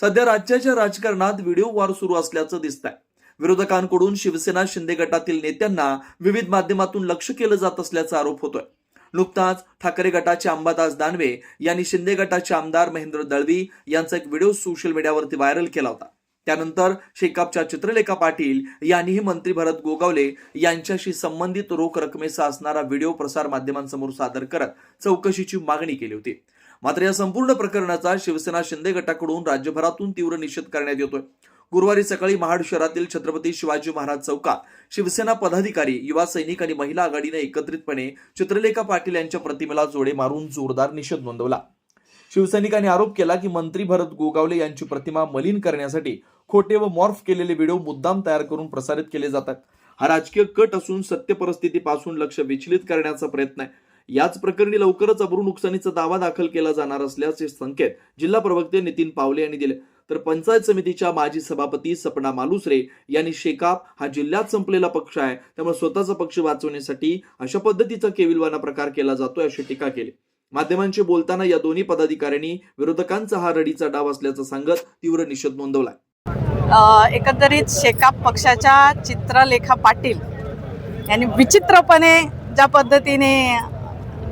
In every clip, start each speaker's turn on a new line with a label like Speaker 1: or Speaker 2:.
Speaker 1: सध्या राज्याच्या राजकारणात व्हिडिओ वॉर सुरू असल्याचं दिसत आहे विरोधकांकडून शिवसेना शिंदे गटातील नेत्यांना विविध माध्यमातून लक्ष केलं जात असल्याचा आरोप होतोय. नुकताच ठाकरे गटाचे अंबादास दानवे यांनी शिंदे गटाचे आमदार महेंद्र दळवी यांचा एक व्हिडिओ सोशल मीडियावरती व्हायरल केला होता. त्यानंतर शेकापच्या चित्रलेखा पाटील यांनीही मंत्री भरत गोगावले यांच्याशी संबंधित रोख रकमेचा असणारा व्हिडिओ प्रसार माध्यमांसमोर सादर करत चौकशीची मागणी केली होती. मात्र या संपूर्ण प्रकरणाचा शिवसेना शिंदे गटाकडून राज्यभरातून तीव्र निषेध करण्यात येतोय. गुरुवारी सकाळी महाड शहरातील छत्रपती शिवाजी महाराज चौकात शिवसेना पदाधिकारी युवा सैनिक आणि महिला आघाडीने एकत्रितपणे चित्रलेखा पाटील यांच्या प्रतिमेला जोडे मारून जोरदार निषेध नोंदवला. शिवसैनिकांनी आरोप केला की मंत्री भरत गोगावले यांची प्रतिमा मलिन करण्यासाठी खोटे व मॉर्फ केलेले व्हिडिओ मुद्दाम तयार करून प्रसारित केले जातात. हा राजकीय कट असून सत्य परिस्थितीपासून लक्ष विचलित करण्याचा प्रयत्न आहे. याच प्रकरणी लवकरच अब्रू नुकसानीचा दावा दाखल केला जाणार असल्याचे संकेत जिल्हा प्रवक्ते नितीन पावले यांनी दिले. तर पंचायत समितीच्या माजी सभापती सपना मालुसरे यांनी शेकाप हा जिल्ह्यात संपलेला पक्ष आहे. त्यामुळे स्वतःचा पक्ष वाचवण्यासाठी अशा पद्धतीचा केविलवाना प्रकार केला जातोय अशी टीका केली. माध्यमांशी बोलताना या दोन्ही पदाधिकाऱ्यांनी विरोधकांचा हा रडीचा डाव असल्याचं सांगत तीव्र निषेध नोंदवलाय.
Speaker 2: एकंदरीत शेकाप पक्षाच्या चित्रलेखा पाटील यांनी विचित्रपणे ज्या पद्धतीने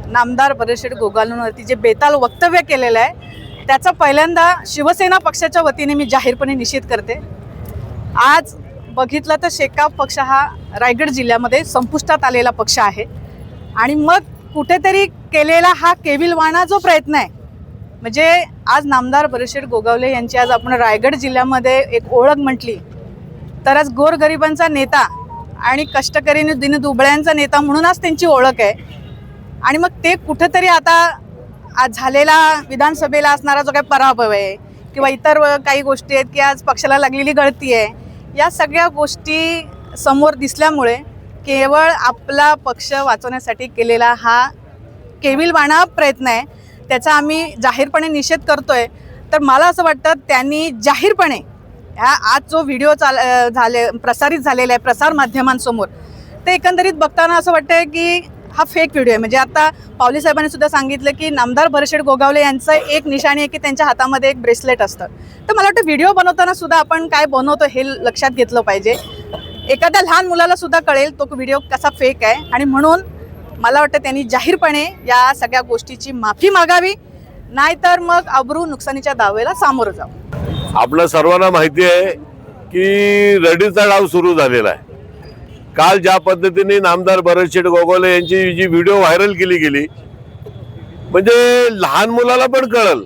Speaker 2: नामदार परिषद गोगालूंवरती जे बेताल वक्तव्य केलेलं आहे त्याचा पहिल्यांदा शिवसेना पक्षाच्या वतीने मी जाहीरपणे निषेध करते. आज बघितलं तर शेकाप पक्ष हा रायगड जिल्ह्यामध्ये संपुष्टात आलेला पक्ष आहे. आणि मग कुठेतरी केलेला हा केविलवाणा जो प्रयत्न आहे म्हणजे आज नामदार परिषद गोगावले यांची आज आपण रायगड जिल्ह्यामध्ये एक ओळख म्हटली तर आज गोरगरिबांचा नेता आणि कष्टकरी दिन दिनदुबळ्यांचा नेता म्हणून आज त्यांची ओळख आहे. आणि मग ते कुठंतरी आता आज झालेला विधानसभेला असणारा जो काही पराभव आहे किंवा इतर काही गोष्टी आहेत की आज पक्षाला लागलेली गळती आहे या सगळ्या गोष्टी समोर दिसल्यामुळे केवळ आपला पक्ष वाचवण्यासाठी केलेला हा केविलवाणा प्रयत्न आहे त्याचा आम्ही जाहीरपणे निषेध करतोय. तर मला असं वाटतं त्यांनी जाहीरपणे ह्या आज जो व्हिडिओ चाल झाले प्रसारित झालेला आहे प्रसार माध्यमांसमोर ते एकंदरीत बघताना असं वाटतं की हा फेक व्हिडिओ आहे. म्हणजे आता पावली साहेबांनी सुद्धा सांगितलं की नामदार भरशेड गोगावले यांचं एक निशाणी आहे की त्यांच्या हातामध्ये एक ब्रेसलेट असतं. तर मला वाटतं व्हिडिओ बनवताना सुद्धा आपण काय बनवतो हे लक्षात घेतलं पाहिजे. एखाद्या लहान मुलाला सुद्धा कळेल तो व्हिडिओ कसा फेक आहे. आणि म्हणून मला वाटतं त्यांनी जाहीरपणे या सगळ्या गोष्टीची माफी मागावी. नाहीतर मग अब्रू नुकसानीच्या दावेला सामोरं जावं.
Speaker 3: आपलं सर्वांना माहिती आहे की रडीचा डाव सुरू झालेला आहे. काल ज्या पद्धतीने नामदार भरतशेठ गोगोले यांची जी व्हिडिओ व्हायरल केली गेली म्हणजे लहान मुलाला पण कळल.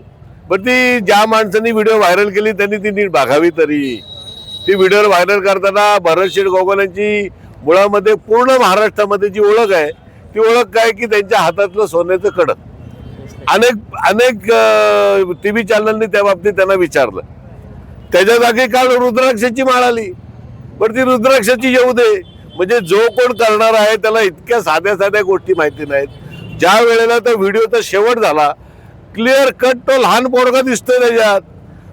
Speaker 3: पण ती ज्या माणसांनी व्हिडिओ व्हायरल केली त्यांनी ती नीट बघावी तरी. ती व्हिडिओ व्हायरल करताना भरतशेठ गोगोलेंची मुळामध्ये पूर्ण महाराष्ट्रामध्ये जी ओळख आहे ती ओळख काय की त्यांच्या हातातलं सोन्याचं कडक. अनेक अनेक टी व्ही चॅनलनी त्या बाबतीत त्यांना विचारलं. त्याच्या जागी काल रुद्राक्षाची माळ आली. पण ती रुद्राक्षाची येऊ दे. म्हणजे जो कोण करणार आहे त्याला इतक्या साध्या साध्या गोष्टी माहिती नाहीत. ज्या वेळेला त्या व्हिडिओचा शेवट झाला क्लिअर कट तो लहान पोरगा दिसतोय त्याच्यात.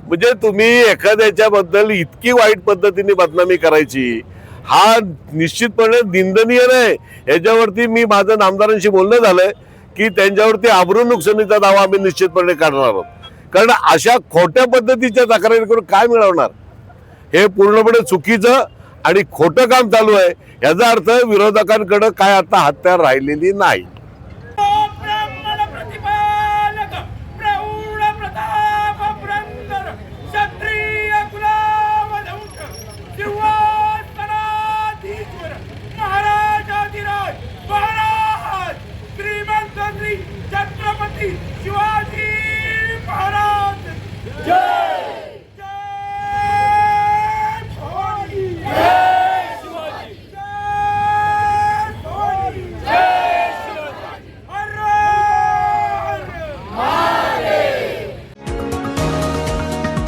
Speaker 3: म्हणजे तुम्ही एखाद्याच्याबद्दल इतकी वाईट पद्धतीने बदनामी करायची. हा निश्चितपणे निंदनीय नाही. याच्यावरती मी माझं नामदारांशी बोलणं झालंय की त्यांच्यावरती आबरू नुकसानीचा दावा आम्ही निश्चितपणे काढणार आहोत. कारण अशा खोट्या पद्धतीच्या तक्रारी करून काय मिळवणार? हे पूर्णपणे चुकीचं आणि खोटं काम चालू आहे. याचा अर्थ विरोधकांकडं काय आता हत्यार राहिलेली नाही.